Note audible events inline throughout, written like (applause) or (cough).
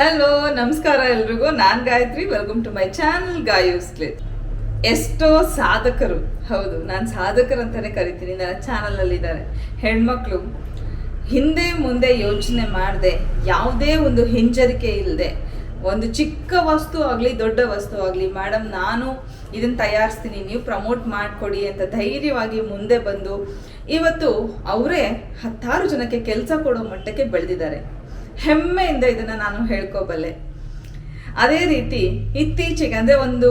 Hello, ನಮಸ್ಕಾರ ಎಲ್ರಿಗೂ. ನಾನು Gayatri. Welcome to my channel ಗಾಯೂಸ್ಲೆ ಎಷ್ಟೋ ಸಾಧಕರು, ಹೌದು, ನಾನು ಸಾಧಕರು ಅಂತಾನೆ ಕರಿತೀನಿ, ನನ್ನ ಚಾನಲಲ್ಲಿ ಇದ್ದಾರೆ ಹೆಣ್ಮಕ್ಳು, ಹಿಂದೆ ಮುಂದೆ ಯೋಚನೆ ಮಾಡದೆ, ಯಾವುದೇ ಒಂದು ಹಿಂಜರಿಕೆ ಇಲ್ಲದೆ ಒಂದು ಚಿಕ್ಕ ವಸ್ತು ಆಗಲಿ, ದೊಡ್ಡ ವಸ್ತು ಆಗಲಿ ಮೇಡಮ್ ನಾನು ಇದನ್ನು ತಯಾರಿಸ್ತೀನಿ, ನೀವು ಪ್ರಮೋಟ್ ಮಾಡಿಕೊಡಿ ಅಂತ ಧೈರ್ಯವಾಗಿ ಮುಂದೆ ಬಂದು, ಇವತ್ತು ಅವರೇ ಹತ್ತಾರು ಜನಕ್ಕೆ ಕೆಲಸ ಕೊಡೋ ಮಟ್ಟಕ್ಕೆ ಬೆಳೆದಿದ್ದಾರೆ. ಹೆಮ್ಮೆಯಿಂದ ಇದನ್ನು ನಾನು ಹೇಳ್ಕೋಬಲ್ಲೆ. ಅದೇ ರೀತಿ ಇತ್ತೀಚೆಗೆ ಅಂದರೆ ಒಂದು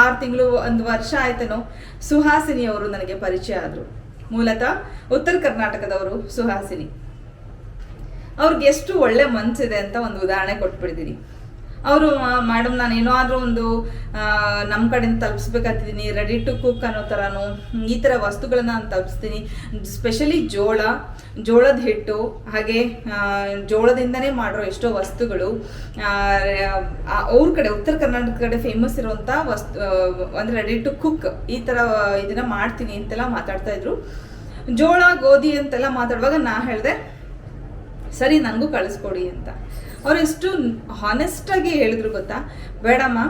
ಆರು ತಿಂಗಳು, ಒಂದು ವರ್ಷ ಆಯ್ತೇನೋ ಸುಹಾಸಿನಿ ಅವರು ನನಗೆ ಪರಿಚಯ ಆದರು. ಮೂಲತಃ ಉತ್ತರ ಕರ್ನಾಟಕದವರು ಸುಹಾಸಿನಿ. ಅವ್ರಿಗೆ ಎಷ್ಟು ಒಳ್ಳೆ ಮನಸ್ಸಿದೆ ಅಂತ ಒಂದು ಉದಾಹರಣೆ ಕೊಟ್ಬಿಡ್ತೀನಿ. ಅವರು ಮೇಡಮ್ ನಾನು ಏನಾದರೂ ಒಂದು ನಮ್ಮ ಕಡೆಯಿಂದ ತಲುಪಿಸ್ಬೇಕಂತಿದ್ದೀನಿ ರೆಡಿ ಟು ಕುಕ್ ಅನ್ನೋ ಥರನೂ ಈ ಥರ ವಸ್ತುಗಳನ್ನ ನಾನು ತಲುಪಿಸ್ತೀನಿ. ಸ್ಪೆಷಲಿ ಜೋಳ, ಜೋಳದ ಹಿಟ್ಟು, ಹಾಗೆ ಜೋಳದಿಂದನೇ ಮಾಡಿರೋ ಎಷ್ಟೋ ವಸ್ತುಗಳು ಅವ್ರ ಕಡೆ, ಉತ್ತರ ಕರ್ನಾಟಕ ಕಡೆ ಫೇಮಸ್ ಇರುವಂಥ ವಸ್ತು ಅಂದರೆ ರೆಡಿ ಟು ಕುಕ್ ಈ ಥರ ಇದನ್ನು ಮಾಡ್ತೀನಿ ಅಂತೆಲ್ಲ ಮಾತಾಡ್ತಾ ಇದ್ರು. ಜೋಳ, ಗೋಧಿ ಅಂತೆಲ್ಲ ಮಾತಾಡುವಾಗ ನಾ ಹೇಳಿದೆ, ಸರಿ ನನಗೂ ಕಳಿಸ್ಕೊಡಿ ಅಂತ. ಅವ್ರು ಎಷ್ಟು ಹಾನೆಸ್ಟಾಗಿ ಹೇಳಿದ್ರು ಗೊತ್ತಾ? ಬೇಡಮ್ಮ,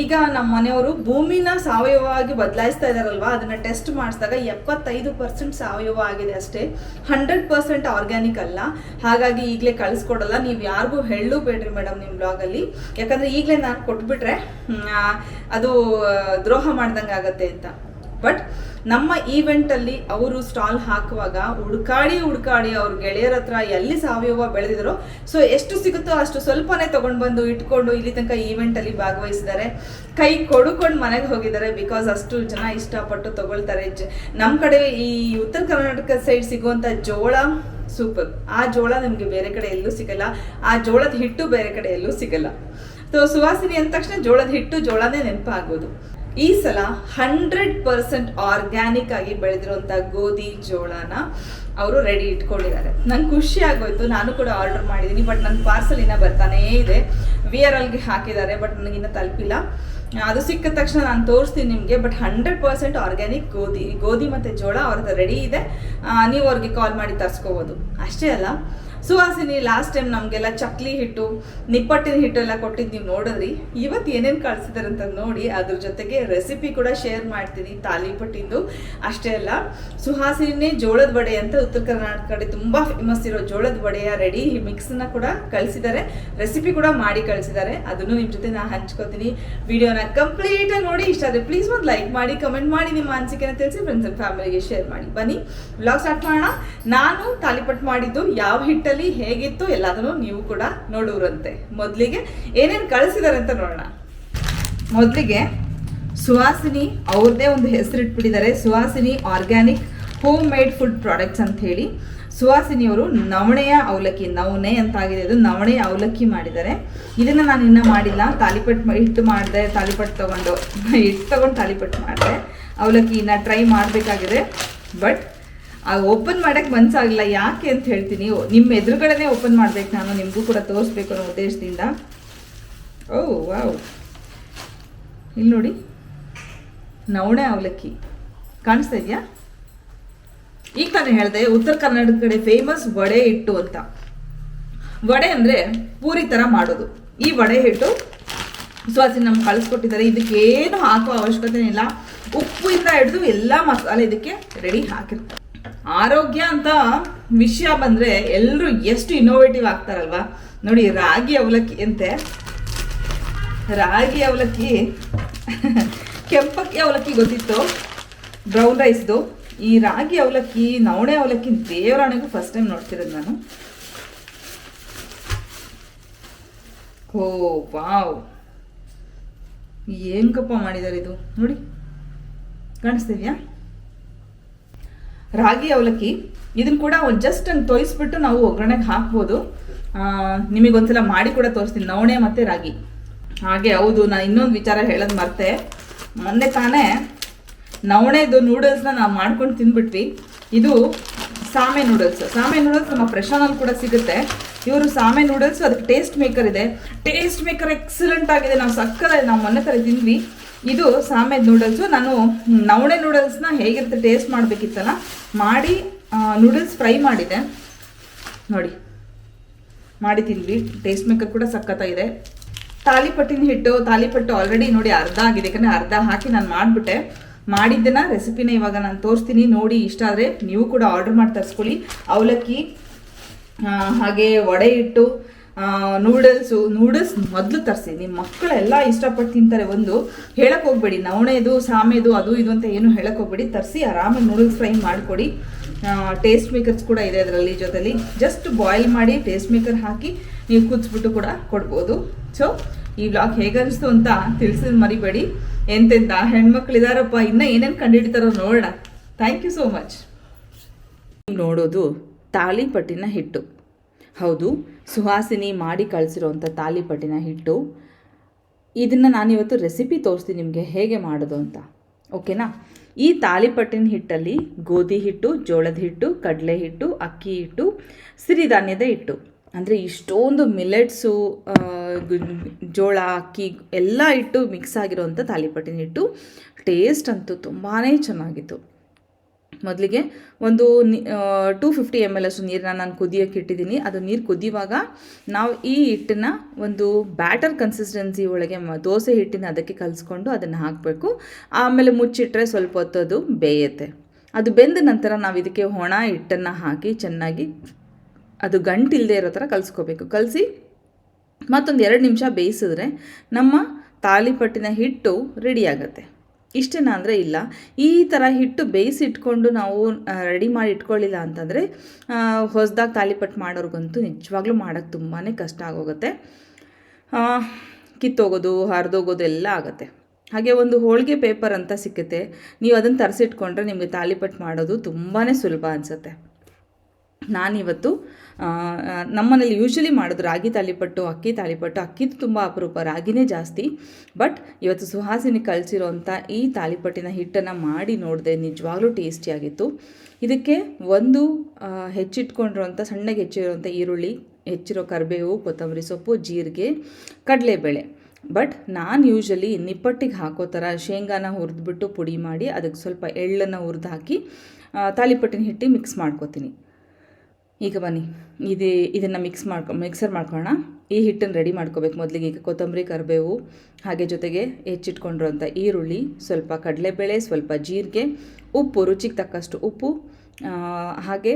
ಈಗ ನಮ್ಮ ಮನೆಯವರು ಭೂಮಿನ ಸಾವಯವವಾಗಿ ಬದಲಾಯಿಸ್ತಾ ಇದಾರಲ್ವಾ? ಅದನ್ನ ಟೆಸ್ಟ್ ಮಾಡಿಸಿದಾಗ ಎಪ್ಪತ್ತೈದು ಪರ್ಸೆಂಟ್ ಸಾವಯವ ಆಗಿದೆ ಅಷ್ಟೇ. ಹಂಡ್ರೆಡ್ ಪರ್ಸೆಂಟ್ ಆರ್ಗ್ಯಾನಿಕ್ ಅಲ್ಲ. ಹಾಗಾಗಿ ಈಗಲೇ ಕಳಿಸ್ಕೊಡಲ್ಲ. ನೀವು ಯಾರಿಗೂ ಹೇಳೂ ಬೇಡ್ರಿ ಮೇಡಮ್ ನಿಮ್ಮ ಬ್ಲಾಗಲ್ಲಿ. ಯಾಕಂದ್ರೆ ಈಗಲೇ ನಾನು ಕೊಟ್ಬಿಟ್ರೆ ಅದು ದ್ರೋಹ ಮಾಡ್ದಂಗೆ ಆಗತ್ತೆ ಅಂತ. ಬಟ್ ನಮ್ಮ ಈವೆಂಟಲ್ಲಿ ಅವರು ಸ್ಟಾಲ್ ಹಾಕುವಾಗ ಹುಡ್ಕಾಡಿ ಹುಡ್ಕಾಡಿ ಅವ್ರ ಗೆಳೆಯರ ಹತ್ರ ಎಲ್ಲಿ ಸಾವಯವ ಬೆಳೆದಿದ್ರು ಸೊ ಎಷ್ಟು ಸಿಗುತ್ತೋ ಅಷ್ಟು ಸ್ವಲ್ಪನೇ ತಗೊಂಡ್ಬಂದು ಇಟ್ಕೊಂಡು ಇಲ್ಲಿ ತನಕ ಈವೆಂಟಲ್ಲಿ ಭಾಗವಹಿಸಿದ್ದಾರೆ. ಕೈ ಕೊಡುಕೊಂಡು ಮನೆಗೆ ಹೋಗಿದ್ದಾರೆ ಬಿಕಾಸ್ ಅಷ್ಟು ಜನ ಇಷ್ಟಪಟ್ಟು ತಗೊಳ್ತಾರೆ. ನಮ್ಮ ಕಡೆ ಈ ಉತ್ತರ ಕರ್ನಾಟಕ ಸೈಡ್ ಸಿಗುವಂಥ ಜೋಳ ಸೂಪರ್ ಆ ಜೋಳ ನಿಮಗೆ ಬೇರೆ ಕಡೆ ಎಲ್ಲೂ ಸಿಗಲ್ಲ. ಆ ಜೋಳದ ಹಿಟ್ಟು ಬೇರೆ ಕಡೆ ಎಲ್ಲೂ ಸಿಗಲ್ಲ. ಸೊ ಸುವಾಸಿನಿ ಅಂದ ತಕ್ಷಣ ಜೋಳದ ಹಿಟ್ಟು ಜೋಳನೇ ನೆನಪಾಗೋದು. ಈ ಸಲ ಹಂಡ್ರೆಡ್ ಪರ್ಸೆಂಟ್ ಆರ್ಗ್ಯಾನಿಕ್ ಆಗಿ ಬೆಳೆದಿರುವಂಥ ಗೋಧಿ, ಜೋಳನ ಅವರು ರೆಡಿ ಇಟ್ಕೊಂಡಿದ್ದಾರೆ. ನಂಗೆ ಖುಷಿ ಆಗೋಯ್ತು. ನಾನು ಕೂಡ ಆರ್ಡರ್ ಮಾಡಿದ್ದೀನಿ ಬಟ್ ನನ್ನ ಪಾರ್ಸಲ್ ಇನ್ನೂ ಬರ್ತಾನೇ ಇದೆ. ವಿ ಆರ್ ಎಲ್ಗೆ ಹಾಕಿದ್ದಾರೆ ಬಟ್ ನನಗಿನ್ನೂ ತಲುಪಿಲ್ಲ. ಅದು ಸಿಕ್ಕ ತಕ್ಷಣ ನಾನು ತೋರಿಸ್ತೀನಿ ನಿಮಗೆ ಬಟ್ ಹಂಡ್ರೆಡ್ ಪರ್ಸೆಂಟ್ ಆರ್ಗ್ಯಾನಿಕ್ ಗೋಧಿ ಗೋಧಿ ಮತ್ತು ಜೋಳ ಅವ್ರದ್ದು ರೆಡಿ ಇದೆ. ನೀವು ಅವ್ರಿಗೆ ಕಾಲ್ ಮಾಡಿ ತರಿಸ್ಕೋಬೋದು. ಅಷ್ಟೇ ಅಲ್ಲ ಸುವಾಸಿನಿ ಲಾಸ್ಟ್ ಟೈಮ್ ನಮಗೆಲ್ಲ ಚಕ್ಲಿ ಹಿಟ್ಟು, ನಿಪ್ಪಟ್ಟಿನ ಹಿಟ್ಟು ಎಲ್ಲ ಕೊಟ್ಟಿದ್ದು ನೀವು ನೋಡಿದ್ರಿ? ಇವತ್ತು ಏನೇನು ಕಳಿಸಿದಾರೆ ಅಂತ ನೋಡಿ ಅದ್ರ ಜೊತೆಗೆ ರೆಸಿಪಿ ಕೂಡ ಶೇರ್ ಮಾಡ್ತೀನಿ ತಾಲಿಪಟ್ಟಿದ್ದು ಅಷ್ಟೇ ಅಲ್ಲ ಸುಹಾಸಿನಿ ಜೋಳದ ವಡೆ ಅಂತ ಉತ್ತರ ಕರ್ನಾಟಕ ಕಡೆ ತುಂಬ ಫೇಮಸ್ ಇರೋ ಜೋಳದ ವಡೆಯ ರೆಡಿ ಮಿಕ್ಸನ್ನ ಕೂಡ ಕಳಿಸಿದ್ದಾರೆ ರೆಸಿಪಿ ಕೂಡ ಮಾಡಿ ಕಳಿಸಿದ್ದಾರೆ ಅದನ್ನು ನಿಮ್ಮ ಜೊತೆ ನಾನು ಹಂಚ್ಕೋತೀನಿ. ವಿಡಿಯೋನ ಕಂಪ್ಲೀಟಾಗಿ ನೋಡಿ, ಇಷ್ಟ ಆದರೆ ಪ್ಲೀಸ್ ಒಂದು ಲೈಕ್ ಮಾಡಿ ಕಮೆಂಟ್ ಮಾಡಿ, ನಿಮ್ಮ ಅನಿಸಿಕೆನ ತಿಳಿಸಿ ಫ್ರೆಂಡ್ಸ್ ಆ್ಯಂಡ್ ಫ್ಯಾಮಿಲಿಗೆ ಶೇರ್ ಮಾಡಿ. ಬನ್ನಿ ಬ್ಲಾಗ್ ಸ್ಟಾರ್ಟ್ ಮಾಡೋಣ. ನಾನು ತಾಲಿಪಟ್ಟು ಮಾಡಿದ್ದು ಯಾವ ಹಿಟ್ಟಲ್ಲಿ ಹೇಗಿತ್ತು ಎಲ್ಲದನ್ನು ನೀವು ಕೂಡ ನೋಡುವರಂತೆ. ಮೊದಲಿಗೆ ಏನೇನು ಕಳಿಸಿದ್ದಾರೆ ಅಂತ ನೋಡೋಣ. ಮೊದಲಿಗೆ ಸುವಾಸಿನಿ ಅವ್ರದ್ದೇ ಒಂದು ಹೆಸರಿಟ್ಬಿಟ್ಟಿದ್ದಾರೆ. Suvasini organic home made food products ಅಂತ ಹೇಳಿ ಸುವಾಸಿನಿಯವರು ನವಣೆಯ ಅವಲಕ್ಕಿ, ನವಣೆ ಅಂತ ಆಗಿದೆ ಇದು ನವಣೆಯ ಅವಲಕ್ಕಿ ಮಾಡಿದ್ದಾರೆ. ಇದನ್ನು ನಾನು ಇನ್ನೂ ಮಾಡಿಲ್ಲ. ತಾಲಿಪಟ್ಟು ಹಿಟ್ಟು ಮಾಡಿದೆ ತಾಲಿಪಟ್ಟು ತೊಗೊಂಡು, ಹಿಟ್ಟು ತೊಗೊಂಡು ತಾಲಿಪಟ್ಟು ಮಾಡಿದೆ. ಅವಲಕ್ಕಿನ ಟ್ರೈ ಮಾಡಬೇಕಾಗಿದೆ. ಬಟ್ ಓಪನ್ ಮಾಡೋಕ್ಕೆ ಮನಸ್ಸಾಗಲಿಲ್ಲ ಯಾಕೆ ಅಂತ ಹೇಳ್ತೀನಿ. ನಿಮ್ಮ ಎದುರುಗಡೆನೇ ಓಪನ್ ಮಾಡ್ಬೇಕು ನಾನು. ನಿಮಗೂ ಕೂಡ ತೋರಿಸ್ಬೇಕು ಅನ್ನೋ ಉದ್ದೇಶದಿಂದ. Oh, wow. ಇಲ್ಲಿ ನೋಡಿ. ನವಣೆ ಅವಲಕ್ಕಿ. ಕಾಣಿಸ್ತಾ ಇದೆಯಾ? ಈಗ ನಾನು ಹೇಳಿದೆ, ಉತ್ತರ ಕರ್ನಾಟಕ ಕಡೆ ಫೇಮಸ್ ವಡೆ ಹಿಟ್ಟು ಅಂತ. ವಡೆ ಅಂದರೆ ಪೂರಿ ಥರ ಮಾಡೋದು. ಈ ವಡೆ ಹಿಟ್ಟು ಸ್ವಾಸಿ ನಮ್ಗೆ ಕಳಿಸ್ಕೊಟ್ಟಿದ್ದಾರೆ. ಇದಕ್ಕೆ ಏನು ಹಾಕೋ ಅವಶ್ಯಕತೆ ಇಲ್ಲ. ಉಪ್ಪು ಉಪ್ಪಿಂದ ಹಿಡಿದು ಎಲ್ಲ ಮಸಾಲೆ ಇದಕ್ಕೆ ರೆಡಿ ಹಾಕಿರ್ತಾರೆ. ಆರೋಗ್ಯ ಅಂತ ವಿಷಯ ಬಂದರೆ ಎಲ್ಲರೂ ಎಷ್ಟು ಇನ್ನೋವೇಟಿವ್ ಆಗ್ತಾರಲ್ವಾ? ನೋಡಿ, ರಾಗಿ ಅವಲಕ್ಕಿ ಅಂತೆ. ರಾಗಿ ಅವಲಕ್ಕಿ, (laughs) ಕೆಂಪಕ್ಕಿ ಅವಲಕ್ಕಿ ಗೊತ್ತಿತ್ತು? ಬ್ರೌನ್ ರೈಸ್ದು ಈ ರಾಗಿ ಅವಲಕ್ಕಿ, ನವಣೆ ಅವಲಕ್ಕಿ ದೇವರಾಣೆಗೂ ಫಸ್ಟ್ ಟೈಮ್ ನೋಡ್ತಿರೋದು ನಾನು. Oh, wow. ಹೆಂಗಪ್ಪ ಮಾಡಿದ್ದಾರೆ ಇದು? ನೋಡಿ ಕಾಣಿಸ್ತಿದ್ಯಾ ರಾಗಿ ಅವಲಕ್ಕಿ ಇದನ್ನ ಕೂಡ ಒಂದು ಜಸ್ಟ್ ಹಂಗೆ ತೋರಿಸ್ಬಿಟ್ಟು ನಾವು ಒಗ್ಗರಣೆಗೆ ಹಾಕ್ಬೋದು. ನಿಮಗೆ ನಿಮಗೊಂದ್ಸಲ ಮಾಡಿ ಕೂಡ ತೋರಿಸ್ತೀನಿ. ನವಣೆ ಮತ್ತು ರಾಗಿ. ಹಾಗೆ ಹೌದು ನಾನು ಇನ್ನೊಂದು ವಿಚಾರ ಹೇಳೋದು ಮರ್ತೆ. ಮೊನ್ನೆ ತಾನೇ ನವಣೆದು ನೂಡಲ್ಸ್ನ ನಾವು ಮಾಡ್ಕೊಂಡು ತಿಂದ್ಬಿಟ್ವಿ. ಇದು ಸಾಮೆ ನೂಡಲ್ಸ್ ಸಾಮೆ ನೂಡಲ್ಸ್ ನಮ್ಮ ಪ್ರೆಷಾನಲ್ಲಿ ಕೂಡ ಸಿಗುತ್ತೆ. ಇವರು ಸಾಮೆ ನೂಡಲ್ಸ್ ಅದಕ್ಕೆ ಟೇಸ್ಟ್ ಮೇಕರ್ ಇದೆ. ಟೇಸ್ಟ್ ಮೇಕರ್ ಎಕ್ಸಲೆಂಟ್ ಆಗಿದೆ. ನಾವು ಸಕ್ಕರೆ ನಾವು ಮೊನ್ನೆ ಥರ ತಿಂದ್ವಿ. ಇದು ಸಾಮೆ ನೂಡಲ್ಸು ನಾನು ನವಣೆ ನೂಡಲ್ಸ್ನ ಹೇಗಿರುತ್ತೆ ಟೇಸ್ಟ್ ಮಾಡಬೇಕಿತ್ತಲ್ಲ, ಮಾಡಿ ನೂಡಲ್ಸ್ ಫ್ರೈ ಮಾಡಿದೆ. ನೋಡಿ, ಮಾಡಿ ತಿಂದ್ವಿ. ಟೇಸ್ಟ್ ಮೇಕರ್ ಕೂಡ ಸಖತ್ತಾಗಿದೆ. ತಾಲಿಪಟ್ಟಿನ ಹಿಟ್ಟು, ತಾಲಿಪಟ್ಟು ಆಲ್ರೆಡಿ ನೋಡಿ ಅರ್ಧ ಆಗಿದೆ. ಯಾಕಂದರೆ ಅರ್ಧ ಹಾಕಿ ನಾನು ಮಾಡಿಬಿಟ್ಟೆ. ಮಾಡಿದ್ದನ್ನ ರೆಸಿಪಿನ ಇವಾಗ ನಾನು ತೋರಿಸ್ತೀನಿ. ನೋಡಿ ಇಷ್ಟ ಆದರೆ ನೀವು ಕೂಡ ಆರ್ಡರ್ ಮಾಡಿ ತರಿಸ್ಕೊಳ್ಳಿ. ಅವಲಕ್ಕಿ ಹಾಗೆ ವಡೆ ಇಟ್ಟು ನೂಡಲ್ಸು ನೂಡಲ್ಸ್ ಮೊದಲು ತರಿಸಿ. ನಿಮ್ಮ ಮಕ್ಕಳೆಲ್ಲ ಇಷ್ಟಪಟ್ಟು ತಿಂತಾರೆ ಒಂದು. ಹೇಳಕ್ಕೆ ಹೋಗ್ಬೇಡಿ. ನವಣೆದು, ಸಾಮೆದು, ಅದು ಇದು ಅಂತ ಏನು ಹೇಳಕ್ಕೆ ಹೋಗ್ಬೇಡಿ. ತರಿಸಿ, ಆರಾಮಾಗಿ ನೂಡಲ್ಸ್ ಫ್ರೈ ಮಾಡಿಕೊಡಿ. ಟೇಸ್ಟ್ ಮೇಕರ್ಸ್ ಕೂಡ ಇದೆ ಅದರಲ್ಲಿ ಜೊತೆಲಿ. ಜಸ್ಟ್ ಬಾಯ್ಲ್ ಮಾಡಿ ಟೇಸ್ಟ್ ಮೇಕರ್ ಹಾಕಿ ನೀವು ಕುದಿಸ್ಬಿಟ್ಟು ಕೂಡ ಕೊಡ್ಬೋದು. ಸೊ ಈ ವ್ಲಾಗ್ ಹೇಗನ್ನಿಸ್ತು ಅಂತ ತಿಳಿಸಿದ್ ಮರಿಬೇಡಿ. ಎಂತೆಂತ? ಹೆಣ್ಮಕ್ಳಿದಾರಪ್ಪ ಇನ್ನೂ ಏನೇನು ಕಂಡುಹಿಡಿತಾರೋ ನೋಡೋಣ. ಥ್ಯಾಂಕ್ ಯು ಸೋ ಮಚ್ ನೋಡೋದು ತಾಲಿಪಟ್ಟಿನ ಹಿಟ್ಟು. ಹೌದು, ಸುಹಾಸಿನಿ ಮಾಡಿ ಕಳಿಸಿರೋವಂಥ ತಾಳಿಪಟ್ಟಿನ ಹಿಟ್ಟು. ಇದನ್ನು ನಾನಿವತ್ತು ರೆಸಿಪಿ ತೋರಿಸ್ತೀನಿ ನಿಮಗೆ ಹೇಗೆ ಮಾಡೋದು ಅಂತ. ಓಕೆನಾ? ಈ ತಾಳಿಪಟ್ಟಿನ ಹಿಟ್ಟಲ್ಲಿ ಗೋಧಿ ಹಿಟ್ಟು, ಜೋಳದ ಹಿಟ್ಟು, ಕಡಲೆ ಹಿಟ್ಟು, ಅಕ್ಕಿ ಹಿಟ್ಟು, ಸಿರಿಧಾನ್ಯದ ಹಿಟ್ಟು. ಅಂದರೆ ಇಷ್ಟೊಂದು ಮಿಲೆಟ್ಸು ಜೋಳ, ಅಕ್ಕಿ ಎಲ್ಲ ಹಿಟ್ಟು ಮಿಕ್ಸ್ ಆಗಿರೋವಂಥ ತಾಳಿಪಟ್ಟಿನ ಹಿಟ್ಟು. ಟೇಸ್ಟ್ ಅಂತೂ ತುಂಬಾ ಚೆನ್ನಾಗಿತ್ತು. ಮೊದಲಿಗೆ ಒಂದು ಟೂ ಫಿಫ್ಟಿ ಎಂ ಎಲ್ ಅಷ್ಟು ನೀರನ್ನ ನಾನು ಕುದಿಯೋಕ್ಕೆ ಇಟ್ಟಿದ್ದೀನಿ. ಅದು ನೀರು ಕುದಿಯುವಾಗ ನಾವು ಈ ಹಿಟ್ಟನ್ನು ಒಂದು ಬ್ಯಾಟರ್ ಕನ್ಸಿಸ್ಟೆನ್ಸಿ ಒಳಗೆ ದೋಸೆ ಹಿಟ್ಟಿನ ಅದಕ್ಕೆ ಕಲಿಸ್ಕೊಂಡು ಅದನ್ನು ಹಾಕಬೇಕು. ಆಮೇಲೆ ಮುಚ್ಚಿಟ್ಟರೆ ಸ್ವಲ್ಪ ಹೊತ್ತು ಅದು ಬೇಯುತ್ತೆ. ಅದು ಬೆಂದ ನಂತರ ನಾವು ಇದಕ್ಕೆ ಒಣ ಹಿಟ್ಟನ್ನು ಹಾಕಿ ಚೆನ್ನಾಗಿ ಅದು ಗಂಟಿಲ್ಲದೆ ಇರೋ ಥರ ಕಲಿಸ್ಕೋಬೇಕು. ಕಲಸಿ ಮತ್ತೊಂದು ಎರಡು ನಿಮಿಷ ಬೇಯಿಸಿದ್ರೆ ನಮ್ಮ ತಾಲಿಪಟ್ಟಿನ ಹಿಟ್ಟು ರೆಡಿ ಇಷ್ಟೇನಾ ಅಂದರೆ ಇಲ್ಲ. ಈ ಥರ ಹಿಟ್ಟು ಬೇಯಿಸಿಟ್ಕೊಂಡು ನಾವು ರೆಡಿ ಮಾಡಿ ಇಟ್ಕೊಳ್ಳಿಲ್ಲ ಅಂತಂದರೆ ಹೊಸದಾಗಿ ತಾಲಿಪಟ್ಟು ಮಾಡೋರ್ಗಂತೂ ನಿಜವಾಗ್ಲೂ ಮಾಡೋಕ್ಕೆ ತುಂಬಾ ಕಷ್ಟ ಆಗೋಗುತ್ತೆ. ಕಿತ್ತೋಗೋದು, ಹರಿದೋಗೋದು ಎಲ್ಲ ಆಗುತ್ತೆ. ಹಾಗೆ ಒಂದು ಹೋಳಿಗೆ ಪೇಪರ್ ಅಂತ ಸಿಕ್ಕುತ್ತೆ. ನೀವು ಅದನ್ನು ತರಿಸಿಟ್ಕೊಂಡ್ರೆ ನಿಮಗೆ ತಾಲಿಪಟ್ಟು ಮಾಡೋದು ತುಂಬಾ ಸುಲಭ ಅನಿಸುತ್ತೆ. ನಾನಿವತ್ತು ನಮ್ಮನೇಲಿ ಯೂಶ್ವಲಿ ಮಾಡೋದು ರಾಗಿ ತಾಲಿಪಟ್ಟು ಅಕ್ಕಿ ತಾಲಿಪಟ್ಟು ಅಕ್ಕಿದು ತುಂಬ ಅಪರೂಪ, ರಾಗಿನೇ ಜಾಸ್ತಿ. ಬಟ್ ಇವತ್ತು ಸುಹಾಸಿನಿ ಕಳಿಸಿರೋಂಥ ಈ ತಾಲಿಪಟ್ಟಿನ ಹಿಟ್ಟನ್ನು ಮಾಡಿ ನೋಡಿದೆ, ನಿಜವಾಗ್ಲೂ ಟೇಸ್ಟಿಯಾಗಿತ್ತು ಇದಕ್ಕೆ ಒಂದು ಹೆಚ್ಚಿಟ್ಕೊಂಡಿರೋಂಥ, ಸಣ್ಣಗೆ ಹೆಚ್ಚಿರೋಂಥ ಈರುಳ್ಳಿ, ಹೆಚ್ಚಿರೋ ಕರಿಬೇವು, ಕೊತ್ತಂಬರಿ ಸೊಪ್ಪು, ಜೀರಿಗೆ, ಕಡಲೆಬೇಳೆ. ಬಟ್ ನಾನು ಯೂಶಲಿ ನಿಪ್ಪಟ್ಟಿಗೆ ಹಾಕೋ ಥರ ಶೇಂಗಾನ ಹುರಿದ್ಬಿಟ್ಟು ಪುಡಿ ಮಾಡಿ, ಅದಕ್ಕೆ ಸ್ವಲ್ಪ ಎಳ್ಳನ್ನು ಹುರಿದು ಹಾಕಿ ತಾಲಿಪಟ್ಟಿನ ಹಿಟ್ಟಿಗೆ ಮಿಕ್ಸ್ ಮಾಡ್ಕೊತೀನಿ. ಈಗ ಬನ್ನಿ. ಇದು ಇದನ್ನು ಮಿಕ್ಸ್ ಮಾಡ್ಕೊ ಮಿಕ್ಸರ್ ಮಾಡ್ಕೊಳ್ಳೋಣ ಈ ಹಿಟ್ಟನ್ನು ರೆಡಿ ಮಾಡ್ಕೋಬೇಕು. ಮೊದಲಿಗೆ ಈಗ ಕೊತ್ತಂಬರಿ, ಕರಿಬೇವು, ಹಾಗೆ ಜೊತೆಗೆ ಹೆಚ್ಚಿಟ್ಕೊಂಡಿರೋಂಥ ಈರುಳ್ಳಿ, ಸ್ವಲ್ಪ ಕಡಲೆಬೇಳೆ, ಸ್ವಲ್ಪ ಜೀರಿಗೆ, ಉಪ್ಪು, ರುಚಿಗೆ ತಕ್ಕಷ್ಟು ಉಪ್ಪು ಹಾಗೆ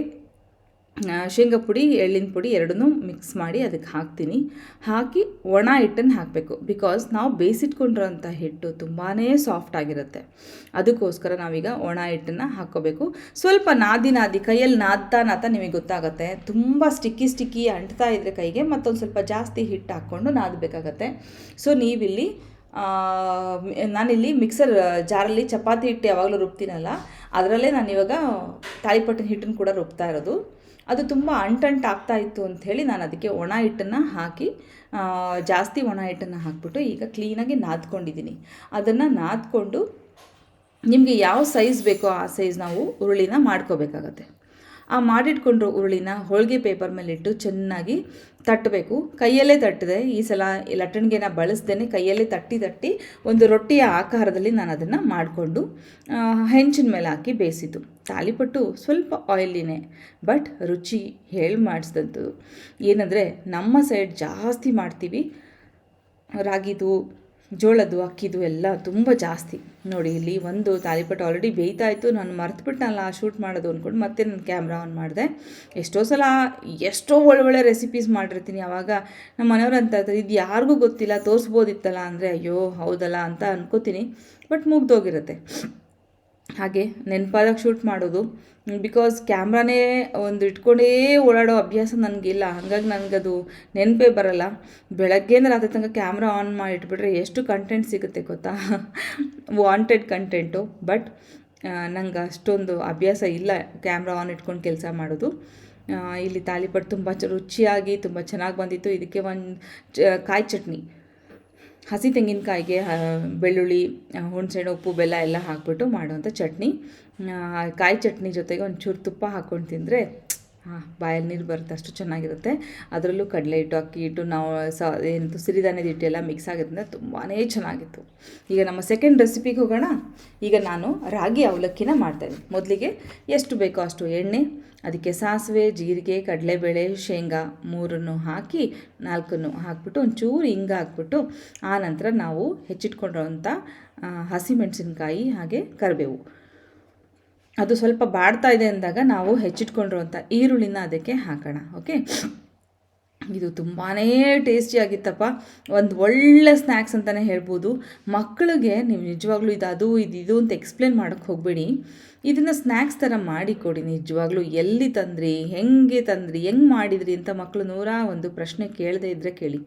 ಶೇಂಗಾ ಪುಡಿ, ಎಳ್ಳಿನ ಪುಡಿ ಎರಡನ್ನೂ ಮಿಕ್ಸ್ ಮಾಡಿ ಅದಕ್ಕೆ ಹಾಕ್ತೀನಿ. ಹಾಕಿ ಒಣ ಹಿಟ್ಟನ್ನು ಹಾಕಬೇಕು. ಬಿಕಾಸ್ ನಾವು ಬೇಯಿಸಿಟ್ಕೊಂಡಿರೋಂಥ ಹಿಟ್ಟು ತುಂಬಾ ಸಾಫ್ಟ್ ಆಗಿರುತ್ತೆ. ಅದಕ್ಕೋಸ್ಕರ ನಾವೀಗ ಒಣ ಹಿಟ್ಟನ್ನು ಹಾಕ್ಕೋಬೇಕು. ಸ್ವಲ್ಪ ನಾದಿ ನಾದಿ, ಕೈಯಲ್ಲಿ ನಾದ್ತಾ ನಾದ್ತಾ ನಿಮಗೆ ಗೊತ್ತಾಗುತ್ತೆ. ತುಂಬ ಸ್ಟಿಕ್ಕಿ ಸ್ಟಿಕ್ಕಿ ಅಂಟ್ತಾ ಇದ್ದರೆ ಕೈಗೆ ಮತ್ತೊಂದು ಸ್ವಲ್ಪ ಜಾಸ್ತಿ ಹಿಟ್ಟು ಹಾಕ್ಕೊಂಡು ನಾದಬೇಕಾಗತ್ತೆ. ಸೊ ನೀವಿಲ್ಲಿ ನಾನಿಲ್ಲಿ ಮಿಕ್ಸರ್ ಜಾರಲ್ಲಿ ಚಪಾತಿ ಹಿಟ್ಟು ಯಾವಾಗಲೂ ರುಬ್ತೀನಲ್ಲ, ಅದರಲ್ಲೇ ನಾನು ಇವಾಗ ತಾಳಿಪಟ್ಟಿನ ಹಿಟ್ಟನ್ನು ಕೂಡ ರುಬ್ತಾ ಇರೋದು. ಅದು ತುಂಬ ಅಂಟಂಟು ಆಗ್ತಾ ಇತ್ತು ಅಂಥೇಳಿ ನಾನು ಅದಕ್ಕೆ ಒಣ ಹಿಟ್ಟನ್ನು ಹಾಕಿ ಜಾಸ್ತಿ ಒಣ ಹಿಟ್ಟನ್ನು ಹಾಕ್ಬಿಟ್ಟು ಈಗ ಕ್ಲೀನಾಗಿ ನಾದ್ಕೊಂಡಿದ್ದೀನಿ. ಅದನ್ನು ನಾದ್ಕೊಂಡು ನಿಮಗೆ ಯಾವ ಸೈಜ್ ಬೇಕೋ ಆ ಸೈಜ್ ನಾವು ಉರುಳಿನ ಮಾಡ್ಕೋಬೇಕಾಗತ್ತೆ. ಆ ಮಾಡಿಟ್ಕೊಂಡ್ರು ಉರುಳಿನ ಹೋಳಿಗೆ ಪೇಪರ್ ಮೇಲೆ ಇಟ್ಟು ಚೆನ್ನಾಗಿ ತಟ್ಟಬೇಕು. ಕೈಯಲ್ಲೇ ತಟ್ಟಿದೆ. ಈ ಸಲ ಲಟ್ಟಣಿಗೆನ ಬಳಸ್ದೇ ಕೈಯಲ್ಲೇ ತಟ್ಟಿ ತಟ್ಟಿ ಒಂದು ರೊಟ್ಟಿಯ ಆಕಾರದಲ್ಲಿ ನಾನು ಅದನ್ನು ಮಾಡಿಕೊಂಡು ಹೆಂಚಿನ ಮೇಲೆ ಹಾಕಿ ಬೇಯಿಸಿದ್ದು. ತಾಲಿಪಟ್ಟು ಸ್ವಲ್ಪ ಆಯಿಲಿನೇ ಬಟ್ ರುಚಿ ಹೇಳಿ ಮಾಡಿಸಿದಂಥದ್ದು. ಏನಂದರೆ, ನಮ್ಮ ಸೈಡ್ ಜಾಸ್ತಿ ಮಾಡ್ತೀವಿ. ರಾಗಿದು ಜೋಳದ್ದು ಅಕ್ಕಿದು ಎಲ್ಲ ತುಂಬ ಜಾಸ್ತಿ. ನೋಡಿ, ಇಲ್ಲಿ ಒಂದು ತಾಲಿಪಟ್ಟು ಆಲ್ರೆಡಿ ಬೇಯ್ತಾ ಇತ್ತು. ನಾನು ಮರ್ತುಬಿಟ್ಟನಲ್ಲ ಶೂಟ್ ಮಾಡೋದು ಅಂದ್ಕೊಂಡು ಮತ್ತೆ ನಾನು ಕ್ಯಾಮ್ರಾ ಆನ್ ಮಾಡಿದೆ. ಎಷ್ಟೋ ಸಲ ಎಷ್ಟೋ ಒಳ್ಳೊಳ್ಳೆ ರೆಸಿಪೀಸ್ ಮಾಡಿರ್ತೀನಿ. ಆವಾಗ ನಮ್ಮ ಮನೆಯವ್ರು ಅಂತ ಇರ್ತಾರೆ ಇದು ಯಾರಿಗೂ ಗೊತ್ತಿಲ್ಲ, ತೋರಿಸ್ಬೋದಿತ್ತಲ್ಲ? ಅಂದರೆ, ಅಯ್ಯೋ, ಹೌದಲ್ಲ? ಅಂತ ಅನ್ಕೋತೀನಿ. ಬಟ್ ಮುಗ್ದೋಗಿರುತ್ತೆ. ಹಾಗೆ ನೆನಪಾದಾಗ ಶೂಟ್ ಮಾಡೋದು. ಬಿಕಾಸ್ ಕ್ಯಾಮ್ರಾನೇ ಒಂದು ಇಟ್ಕೊಂಡೇ ಓಡಾಡೋ ಅಭ್ಯಾಸ ನನಗಿಲ್ಲ. ಹಾಗಾಗಿ ನನಗದು ನೆನಪೇ ಬರಲ್ಲ. ಬೆಳಗ್ಗೆಯಿಂದ ರಾತ್ರಿ ತನಕ ಕ್ಯಾಮ್ರಾ ಆನ್ ಮಾಡಿ ಇಟ್ಬಿಟ್ರೆ ಎಷ್ಟು ಕಂಟೆಂಟ್ ಸಿಗುತ್ತೆ ಗೊತ್ತಾ? ವಾಂಟೆಡ್ ಕಂಟೆಂಟು ಬಟ್ ನಂಗೆ ಅಷ್ಟೊಂದು ಅಭ್ಯಾಸ ಇಲ್ಲ ಕ್ಯಾಮ್ರಾ ಆನ್ ಇಟ್ಕೊಂಡು ಕೆಲಸ ಮಾಡೋದು. ಇಲ್ಲಿ ತಾಲಿಪಟ್ಟು ತುಂಬ ರುಚಿಯಾಗಿ ತುಂಬ ಚೆನ್ನಾಗಿ ಬಂದಿತ್ತು. ಇದಕ್ಕೆ ಒಂದು ಕಾಯಿ ಚಟ್ನಿ. ಹಸಿ ತೆಂಗಿನಕಾಯಿಗೆ ಬೆಳ್ಳುಳ್ಳಿ ಹುಣಸೆ ಹುಣಸೆಹಣ್ಣು ಉಪ್ಪು, ಬೆಲ್ಲ ಎಲ್ಲ ಹಾಕ್ಬಿಟ್ಟು ಮಾಡುವಂಥ ಚಟ್ನಿ. ಕಾಯಿ ಚಟ್ನಿ ಜೊತೆಗೆ ಒಂಚೂರು ತುಪ್ಪ ಹಾಕ್ಕೊಂಡು ತಿಂದರೆ ಬಾಯಲ್ಲಿ ನೀರು ಬರುತ್ತೆ, ಅಷ್ಟು ಚೆನ್ನಾಗಿರುತ್ತೆ. ಅದರಲ್ಲೂ ಕಡಲೆ ಹಿಟ್ಟು, ಅಕ್ಕಿ ಹಿಟ್ಟು, ನಾವು ಸ ಏನಂತ ಸಿರಿಧಾನ್ಯದ ಹಿಟ್ಟು ಎಲ್ಲ ಮಿಕ್ಸ್ ಆಗಿದ್ದರಿಂದ ತುಂಬಾ ಚೆನ್ನಾಗಿತ್ತು. ಈಗ ನಮ್ಮ ಸೆಕೆಂಡ್ ರೆಸಿಪಿಗೆ ಹೋಗೋಣ. ಈಗ ನಾನು ರಾಗಿ ಅವಲಕ್ಕಿನ ಮಾಡ್ತೇನೆ ಮೊದಲಿಗೆ ಎಷ್ಟು ಬೇಕೋ ಅಷ್ಟು ಎಣ್ಣೆ, ಅದಕ್ಕೆ ಸಾಸಿವೆ, ಜೀರಿಗೆ, ಕಡಲೆಬೇಳೆ, ಶೇಂಗಾ ಮೂರನ್ನು ಹಾಕಿ, ನಾಲ್ಕನ್ನು ಹಾಕ್ಬಿಟ್ಟು ಒಂಚೂರು ಹಿಂಗ ಹಾಕ್ಬಿಟ್ಟು, ಆ ನಂತರ ನಾವು ಹೆಚ್ಚಿಟ್ಕೊಂಡಿರೋಂಥ ಹಸಿಮೆಣಸಿನ್ಕಾಯಿ ಹಾಗೆ ಕರಿಬೇವು. ಅದು ಸ್ವಲ್ಪ ಬಾಡ್ತಾ ಇದೆ ಅಂದಾಗ ನಾವು ಹೆಚ್ಚಿಟ್ಕೊಂಡಿರುವಂಥ ಈರುಳ್ಳಿನ ಅದಕ್ಕೆ ಹಾಕೋಣ, ಓಕೆ? ಇದು ತುಂಬಾ ಟೇಸ್ಟಿಯಾಗಿತ್ತಪ್ಪ ಒಂದು ಒಳ್ಳೆ ಸ್ನ್ಯಾಕ್ಸ್ ಅಂತಲೇ ಹೇಳ್ಬೋದು. ಮಕ್ಕಳಿಗೆ ನೀವು ನಿಜವಾಗ್ಲೂ ಇದು ಅದು ಇದು ಇದು ಅಂತ ಎಕ್ಸ್ಪ್ಲೇನ್ ಮಾಡೋಕ್ಕೆ ಹೋಗಬೇಡಿ. ಇದನ್ನು ಸ್ನ್ಯಾಕ್ಸ್ ಥರ ಮಾಡಿಕೊಡಿ ನಿಜವಾಗ್ಲೂ ಎಲ್ಲಿ ತಂದ್ರಿ, ಹೆಂಗೆ ತಂದ್ರಿ, ಹೆಂಗೆ ಮಾಡಿದ್ರಿ ಅಂತ ಮಕ್ಕಳು ನೂರ ಒಂದು ಪ್ರಶ್ನೆ ಕೇಳದೇ ಇದ್ದರೆ ಕೇಳಿ.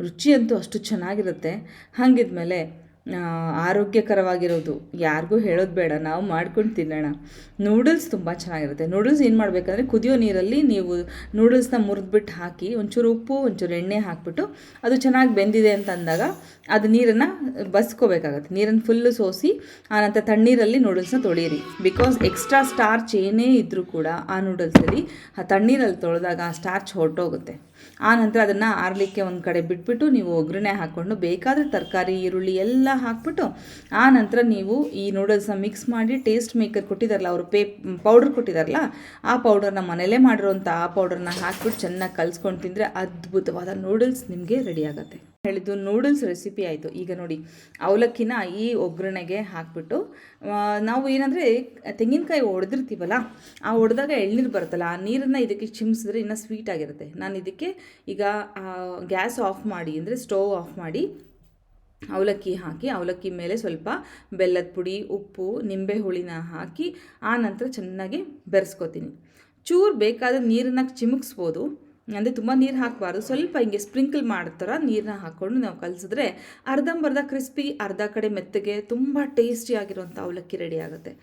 ರುಚಿ ಅಂತೂ ಅಷ್ಟು ಚೆನ್ನಾಗಿರುತ್ತೆ. ಹಾಗಿದ್ಮೇಲೆ ಆರೋಗ್ಯಕರವಾಗಿರೋದು. ಯಾರಿಗೂ ಹೇಳೋದು ಬೇಡ, ನಾವು ಮಾಡ್ಕೊಂಡು ತಿನ್ನೋಣ. ನೂಡಲ್ಸ್ ತುಂಬ ಚೆನ್ನಾಗಿರುತ್ತೆ. ನೂಡಲ್ಸ್ ಏನು ಮಾಡಬೇಕಂದ್ರೆ ಕುದಿಯೋ ನೀರಲ್ಲಿ ನೀವು ನೂಡಲ್ಸ್ನ ಮುರಿದ್ಬಿಟ್ಟು ಹಾಕಿ ಒಂಚೂರು ಉಪ್ಪು, ಒಂಚೂರು ಎಣ್ಣೆ ಹಾಕಿಬಿಟ್ಟು ಅದು ಚೆನ್ನಾಗಿ ಬೆಂದಿದೆ ಅಂತ ಅಂದಾಗ ಅದು ನೀರನ್ನು ಬಸ್ಕೋಬೇಕಾಗತ್ತೆ. ನೀರನ್ನು ಫುಲ್ಲು ಸೋಸಿ ಆನಂತರ ತಣ್ಣೀರಲ್ಲಿ ನೂಡಲ್ಸ್ನ ತೊಳೆಯಿರಿ ಬಿಕಾಸ್ ಎಕ್ಸ್ಟ್ರಾ ಸ್ಟಾರ್ಚ್ ಏನೇ ಇದ್ದರೂ ಕೂಡ ಆ ನೂಡಲ್ಸಲ್ಲಿ ಆ ತಣ್ಣೀರಲ್ಲಿ ತೊಳೆದಾಗ ಆ ಸ್ಟಾರ್ಚ್ ಹೊರಟೋಗುತ್ತೆ. ಆ ನಂತರ ಅದನ್ನು ಆರಲಿಕ್ಕೆ ಒಂದು ಕಡೆ ಬಿಟ್ಬಿಟ್ಟು ನೀವು ಒಗ್ಗರಣೆ ಹಾಕ್ಕೊಂಡು ಬೇಕಾದರೆ ತರಕಾರಿ, ಈರುಳ್ಳಿ ಎಲ್ಲ ಹಾಕ್ಬಿಟ್ಟು ಆನಂತರ ನಂತರ ನೀವು ಈ ನೂಡಲ್ಸ್ನ ಮಿಕ್ಸ್ ಮಾಡಿ ಟೇಸ್ಟ್ ಮೇಕರ್ ಕೊಟ್ಟಿದ್ದಾರಲ್ಲ ಅವರು ಪೇ ಪೌಡ್ರ್ ಕೊಟ್ಟಿದ್ದಾರಲ್ಲ ಆ ಪೌಡರ್ನ ಮನೇಲೇ ಮಾಡಿರೋಂಥ ಆ ಪೌಡರ್ನ ಹಾಕ್ಬಿಟ್ಟು ಚೆನ್ನಾಗಿ ಕಲಿಸ್ಕೊಂಡು ತಿಂದರೆ ಅದ್ಭುತವಾದ ನೂಡಲ್ಸ್ ನಿಮಗೆ ರೆಡಿ ಹೇಳಿದ್ದು ನೂಡಲ್ಸ್ ರೆಸಿಪಿ ಆಯಿತು. ಈಗ ನೋಡಿ, ಅವಲಕ್ಕಿನ ಈ ಒಗ್ಗರಣೆಗೆ ಹಾಕ್ಬಿಟ್ಟು ನಾವು ಏನಂದರೆ ತೆಂಗಿನಕಾಯಿ ಒಡೆದಿರ್ತೀವಲ್ಲ, ಆ ಒಡೆದಾಗ ಎಳ್ನೀರು ಬರುತ್ತಲ್ಲ, ಆ ನೀರನ್ನು ಇದಕ್ಕೆ ಚಿಮ್ಸಿದ್ರೆ ಇನ್ನೂ ಸ್ವೀಟ್ ಆಗಿರುತ್ತೆ. ನಾನು ಇದಕ್ಕೆ ಈಗ ಗ್ಯಾಸ್ ಆಫ್ ಮಾಡಿ, ಅಂದರೆ ಸ್ಟೋವ್ ಆಫ್ ಮಾಡಿ, ಅವಲಕ್ಕಿ ಹಾಕಿ, ಅವಲಕ್ಕಿ ಮೇಲೆ ಸ್ವಲ್ಪ ಬೆಲ್ಲದ ಪುಡಿ, ಉಪ್ಪು, ನಿಂಬೆ ಹುಳಿನ ಹಾಕಿ, ಆ ನಂತರ ಚೆನ್ನಾಗಿ ಬೆರೆಸ್ಕೊತೀನಿ. ಚೂರು ಬೇಕಾದ ನೀರನ್ನ ಚಿಮುಕ್ಸ್ಬೋದು. ಅಂದರೆ ತುಂಬ ನೀರು ಹಾಕಬಾರ್ದು. ಸ್ವಲ್ಪ ಹಿಂಗೆ ಸ್ಪ್ರಿಂಕಲ್ ಮಾಡೋ ನೀರನ್ನ ಹಾಕ್ಕೊಂಡು ನಾವು ಕಲಿಸಿದ್ರೆ ಅರ್ಧಂಬರ್ಧ ಕ್ರಿಸ್ಪಿ, ಅರ್ಧ ಕಡೆ ಮೆತ್ತಗೆ ತುಂಬ ಟೇಸ್ಟಿಯಾಗಿರುವಂಥ ಅವಲಕ್ಕಿ ರೆಡಿ ಆಗುತ್ತೆ.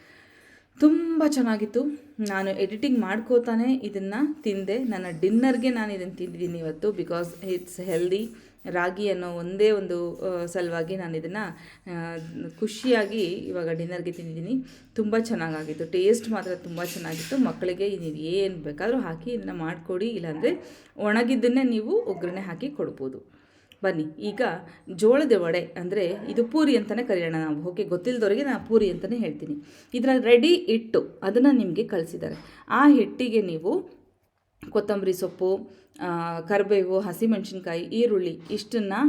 ತುಂಬ ಚೆನ್ನಾಗಿತ್ತು. ನಾನು ಎಡಿಟಿಂಗ್ ಮಾಡ್ಕೋತಾನೆ ಇದನ್ನು ತಿಂದೆ. ನನ್ನ ಡಿನ್ನರ್ಗೆ ನಾನು ಇದನ್ನು ತಿಂದಿದ್ದೀನಿ ಇವತ್ತು ಬಿಕಾಸ್ ಇಟ್ಸ್ ಹೆಲ್ದಿ ರಾಗಿ ಅನ್ನೋ ಒಂದೇ ಒಂದು ಸಲುವಾಗಿ ನಾನು ಇದನ್ನು ಖುಷಿಯಾಗಿ ಇವಾಗ ಡಿನ್ನರ್ಗೆ ತಿಂದಿದ್ದೀನಿ. ತುಂಬ ಚೆನ್ನಾಗಾಗಿತ್ತು. ಟೇಸ್ಟ್ ಮಾತ್ರ ತುಂಬ ಚೆನ್ನಾಗಿತ್ತು. ಮಕ್ಕಳಿಗೆ ನೀವು ಏನು ಬೇಕಾದರೂ ಹಾಕಿ ಇದನ್ನು ಮಾಡಿಕೊಡಿ, ಇಲ್ಲಾಂದರೆ ಒಣಗಿದ್ದನ್ನೇ ನೀವು ಒಗ್ಗರಣೆ ಹಾಕಿ ಕೊಡ್ಬೋದು. ಬನ್ನಿ, ಈಗ ಜೋಳದ ವಡೆ ಅಂದರೆ ಇದು ಪೂರಿ ಅಂತಲೇ ಕರೆಯೋಣ ನಾವು. ಓಕೆ ಗೊತ್ತಿಲ್ಲದವರಿಗೆ ನಾನು ಪೂರಿ ಅಂತಲೇ ಹೇಳ್ತೀನಿ. ಇದರ ರೆಡಿ ಹಿಟ್ಟು ಅದನ್ನು ನಿಮಗೆ ಕಳಿಸಿದ್ದಾರೆ. ಆ ಹಿಟ್ಟಿಗೆ ನೀವು ಕೊತ್ತಂಬರಿ ಸೊಪ್ಪು ಕರಿಬೇವು, ಹಸಿಮೆಣಸಿನ್ಕಾಯಿ, ಈರುಳ್ಳಿ ಇಷ್ಟನ್ನು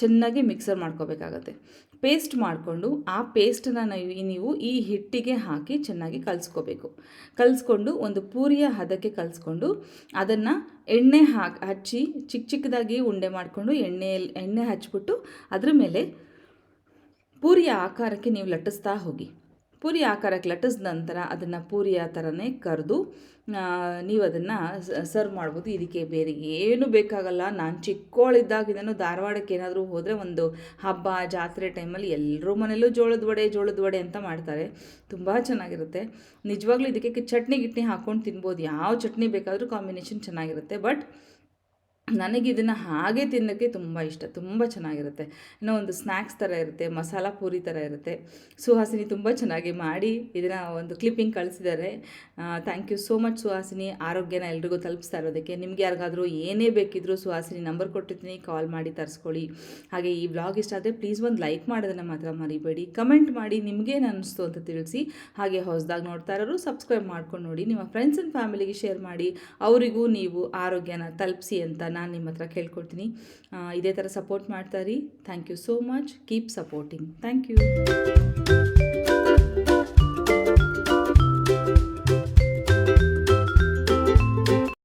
ಚೆನ್ನಾಗಿ ಮಿಕ್ಸರ್ ಮಾಡ್ಕೋಬೇಕಾಗತ್ತೆ. ಪೇಸ್ಟ್ ಮಾಡಿಕೊಂಡು ಆ ಪೇಸ್ಟನ್ನು ನೀವು ನೀವು ಈ ಹಿಟ್ಟಿಗೆ ಹಾಕಿ ಚೆನ್ನಾಗಿ ಕಲಿಸ್ಕೋಬೇಕು. ಕಲಿಸ್ಕೊಂಡು ಒಂದು ಪೂರಿಯ ಹದಕ್ಕೆ ಕಲಿಸ್ಕೊಂಡು ಅದನ್ನು ಎಣ್ಣೆ ಹಾಕಿ, ಹಚ್ಚಿ ಚಿಕ್ಕ ಚಿಕ್ಕದಾಗಿ ಉಂಡೆ ಮಾಡಿಕೊಂಡು ಎಣ್ಣೆ ಎಣ್ಣೆ ಹಚ್ಬಿಟ್ಟು ಅದರ ಮೇಲೆ ಪೂರಿಯ ಆಕಾರಕ್ಕೆ ನೀವು ಲಟ್ಟಿಸ್ತಾ ಹೋಗಿ. ಪೂರಿ ಆಕಾರಕ್ಕೆ ಲಟ್ಟಿಸಿದ ನಂತರ ಅದನ್ನು ಪೂರಿಯ ಥರನೇ ಕರೆದು ನೀವು ಅದನ್ನು ಸರ್ವ್ ಮಾಡ್ಬೋದು. ಇದಕ್ಕೆ ಬೇರೆ ಏನು ಬೇಕಾಗಲ್ಲ. ನಾನು ಚಿಕ್ಕವಳಿದ್ದಾಗಿಂದನೂ ಧಾರವಾಡಕ್ಕೆ ಏನಾದರೂ ಹೋದರೆ ಒಂದು ಹಬ್ಬ, ಜಾತ್ರೆ ಟೈಮಲ್ಲಿ ಎಲ್ಲರೂ ಮನೇಲೂ ಜೋಳದ ವಡೆ ಜೋಳದ ವಡೆ ಅಂತ ಮಾಡ್ತಾರೆ. ತುಂಬ ಚೆನ್ನಾಗಿರುತ್ತೆ. ನಿಜವಾಗ್ಲೂ ಇದಕ್ಕೆ ಚಟ್ನಿ, ಗಿಟ್ನಿ ಹಾಕ್ಕೊಂಡು ತಿನ್ಬೋದು. ಯಾವ ಚಟ್ನಿ ಬೇಕಾದರೂ ಕಾಂಬಿನೇಷನ್ ಚೆನ್ನಾಗಿರುತ್ತೆ. ಬಟ್ ನನಗೆ ಇದನ್ನು ಹಾಗೆ ತಿನ್ನೋಕ್ಕೆ ತುಂಬ ಇಷ್ಟ, ತುಂಬ ಚೆನ್ನಾಗಿರುತ್ತೆ. ಇನ್ನೂ ಒಂದು ಸ್ನ್ಯಾಕ್ಸ್ ಥರ ಇರುತ್ತೆ, ಮಸಾಲ ಪೂರಿ ಥರ ಇರುತ್ತೆ. ಸುಹಾಸಿನಿ ತುಂಬ ಚೆನ್ನಾಗಿ ಮಾಡಿ ಇದನ್ನು ಒಂದು ಕ್ಲಿಪ್ಪಿಂಗ್ ಕಳಿಸಿದ್ದಾರೆ. Thank you so much Suhasini. ಆರೋಗ್ಯನ ಎಲ್ರಿಗೂ ತಲುಪಿಸ್ತಾ ಇರೋದಕ್ಕೆ. ನಿಮ್ಗೆ ಯಾರಿಗಾದರೂ ಏನೇ ಬೇಕಿದ್ದರೂ ಸುಹಾಸಿನಿ ನಂಬರ್ ಕೊಟ್ಟಿರ್ತೀನಿ ಕಾಲ್ ಮಾಡಿ ತರಿಸ್ಕೊಳ್ಳಿ. ಹಾಗೆ ಈ ವ್ಲಾಗ್ ಇಷ್ಟ ಆದರೆ ಪ್ಲೀಸ್ ಒಂದು ಲೈಕ್ ಮಾಡೋದನ್ನು ಮಾತ್ರ ಮರಿಬೇಡಿ. ಕಮೆಂಟ್ ಮಾಡಿ ನಿಮಗೇನು ಅನ್ನಿಸ್ತು ಅಂತ ತಿಳಿಸಿ. ಹಾಗೆ ಹೊಸದಾಗಿ ನೋಡ್ತಾ ಇರೋರು ಸಬ್ಸ್ಕ್ರೈಬ್ ಮಾಡ್ಕೊಂಡು ನೋಡಿ, ನಿಮ್ಮ ಫ್ರೆಂಡ್ಸ್ ಆ್ಯಂಡ್ ಫ್ಯಾಮಿಲಿಗೆ ಶೇರ್ ಮಾಡಿ. ಅವರಿಗೂ ನೀವು ಆರೋಗ್ಯನ ತಲುಪಿಸಿ ಅಂತ ನಾನು ನಿಮ್ಮ ಹತ್ರ ಕೇಳ್ಕೊಳ್ತೀನಿ ಇದೇ ಥರ ಸಪೋರ್ಟ್ ಮಾಡ್ತಾ thank you so much keep supporting thank you